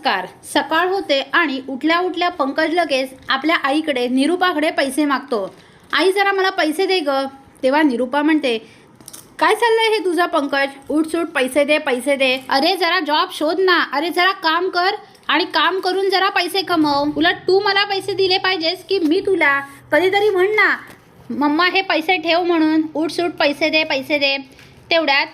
नमस्कार. सकाळ होते आणि उठल्या उठल्या पंकज लगेच आपल्या आईकडे निरूपाकडे पैसे मागतो. आई जरा मला पैसे दे ग. तेव्हा निरूपा म्हणते काय चाललंय हे तुझा पंकज? उठसूट पैसे दे पैसे दे. अरे जरा जॉब शोध ना. अरे जरा काम कर आणि काम करून जरा पैसे कमव. उलट तू मला पैसे दिले पाहिजेस की मी तुला? कधीतरी म्हण ना. मम्मा हे पैसे ठेव म्हणून. उठसूट पैसे दे पैसे दे. तेवढ्यात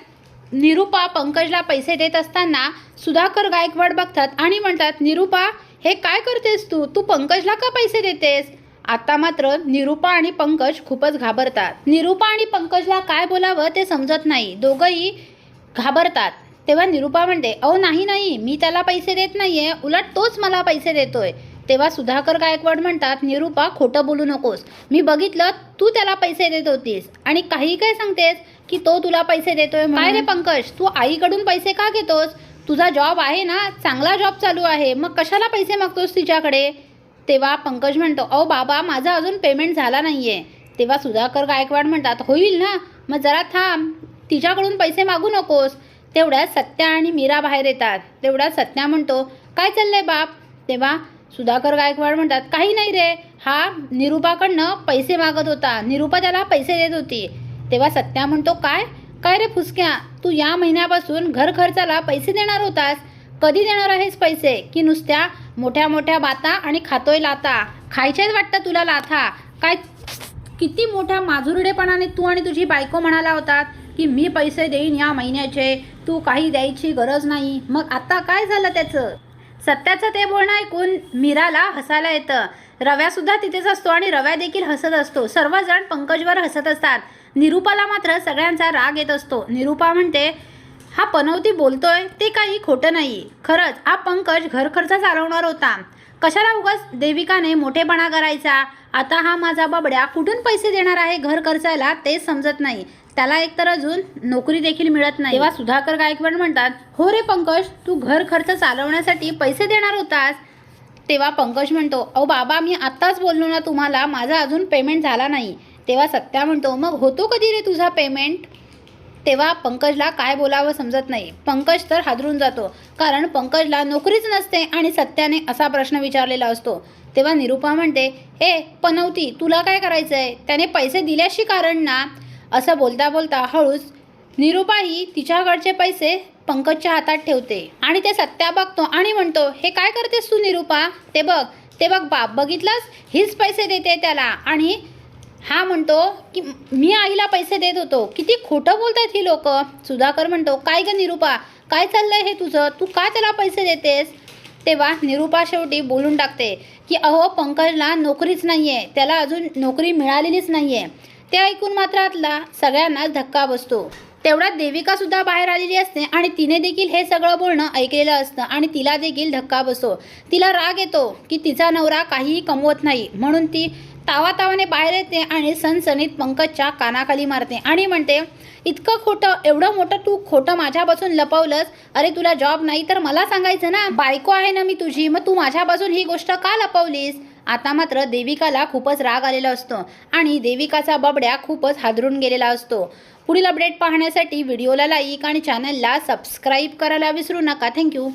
निरूपा पंकजला पैसे देत असताना सुधाकर गायकवाड बघतात आणि म्हणतात निरूपा हे काय करतेस तू? तू पंकजला का पैसे देतेस? आता मात्र निरूपा आणि पंकज खूपच घाबरतात. निरूपा आणि पंकजला काय बोलावं ते समजत नाही. दोघंही घाबरतात. तेव्हा निरूपा म्हणते अहो नाही नाही मी त्याला पैसे देत नाहीये. उलट तोच मला पैसे देतोय. तेव्हा सुधाकर गायकवाड म्हणतात निरूपा खोटं बोलू नकोस. मी बघितलं तू त्याला पैसे देत होतीस. आणि काही काय सांगतेस की तो तुला पैसे देतोय काय रे पंकज तू आईकडून पैसे का घेतोस? तुझा जॉब आहे ना चांगला जॉब चालू आहे. मग कशाला पैसे मागतोस तिच्याकडे? तेव्हा पंकज म्हणतो अहो बाबा माझा अजून पेमेंट झाला नाही आहे तेव्हा सुधाकर गायकवाड म्हणतात होईल ना? मग जरा थांब. तिच्याकडून पैसे मागू नकोस. तेवढ्यात सत्या आणि मीरा बाहेर येतात. तेवढ्यात सत्या म्हणतो काय चाललंय बाप? तेव्हा सुधाकर गायकवाड म्हणतात काही नाही रे. हा निरूपाकडनं पैसे मागत होता. निरूपा त्याला पैसे देत होती. तेव्हा सत्या म्हणतो काय? काय रे फुसक्या? तू या महिन्यापासून घर खर्चाला पैसे देणार होतास. कधी देणार आहेस पैसे? की नुसत्या मोठ्या मोठ्या बाता आणि खातोय लाता? खायच्याच वाटतं तुला लाथा? काय किती मोठ्या माजुरडेपणाने तू आणि तुझी बायको म्हणाला होतात की मी पैसे देईन या महिन्याचे. तू काही द्यायची गरज नाही. मग आता काय झालं त्याचं? सत्याचं ते बोलणं ऐकून मीराला हसायला येतं. रव्यासुद्धा तिथेच असतो आणि रव्या देखील हसत असतो. सर्वजण पंकजवर हसत असतात. निरूपाला मात्र सगळ्यांचा राग येत असतो. निरूपा म्हणते हा पनवती बोलतोय ते काही खोटं नाही. खरंच हा पंकज घरखर्च चालवणार होता. कशाला उगाच देविकाने मोठेपणा करायचा? आता हा माझा बाबड्या कुठून पैसे देणार आहे घर खर्चायला तेच समजत नाही. त्याला एकतर अजून नोकरी देखील मिळत नाही. तेव्हा सुधाकर गायकवाड म्हणतात हो रे पंकज तू घर खर्च चालवण्यासाठी पैसे देणार होतास. तेव्हा पंकज म्हणतो अहो बाबा मी आत्ताच बोललो ना तुम्हाला माझा अजून पेमेंट झाला नाही. तेव्हा सत्या म्हणतो मग होतो कधी रे तुझा पेमेंट तेव्हा पंकजला काय बोलावं समजत नाही. पंकज तर हादरून जातो. कारण पंकजला नोकरीच नसते आणि सत्याने असा प्रश्न विचारलेला असतो. तेव्हा निरूपा म्हणते ए पनवती तुला काय करायचं आहे त्याने पैसे दिल्याशी कारण ना? असं बोलता बोलता हळूच निरूपा ही तिच्याकडचे पैसे पंकजच्या हातात ठेवते आणि ते सत्या बघतो आणि म्हणतो हे काय करतेस तू निरूपा ते बघ ते बघ बाप बघितलंस? हीच पैसे देते त्याला आणि हा म्हणतो की मी आईला पैसे देत होतो. किती खोटं बोलतात ही लोक. सुधाकर म्हणतो काय गं निरूपा? काय चाललंय हे तुझं? तू का त्याला पैसे देतेस? तेव्हा निरूपा शेवटी बोलून टाकते की अहो पंकजला नोकरीच नाही आहे त्याला अजून नोकरी मिळालेलीच नाही आहे ते ऐकून मात्र आतला सगळ्यांनाच धक्का बसतो. तेवढ्यात देविकासुद्धा बाहेर आलेली असते आणि तिने देखील हे सगळं बोलणं ऐकलेलं असतं आणि तिला देखील धक्का बसतो. तिला राग येतो की तिचा नवरा काहीही कमवत नाही. म्हणून ती तावातावाने बाहेर येते आणि सनसनीत पंकजच्या कानाखाली मारते. आणि म्हणते इतकं खोटं एवढं मोठं तू खोटं माझ्यापासून लपवलंस? अरे तुला जॉब नाही तर मला सांगायचं ना? बायको आहे ना मी तुझी मग तू माझ्यापासून ही गोष्ट का लपवलीस? आता मात्र देविकाला खूपच राग आलेला असतो आणि देविकाचा बबड्या खूपच हादरून गेलेला असतो. पुढील अपडेट पाहण्यासाठी व्हिडिओला लाईक आणि चॅनलला सबस्क्राईब करायला विसरू नका. थँक्यू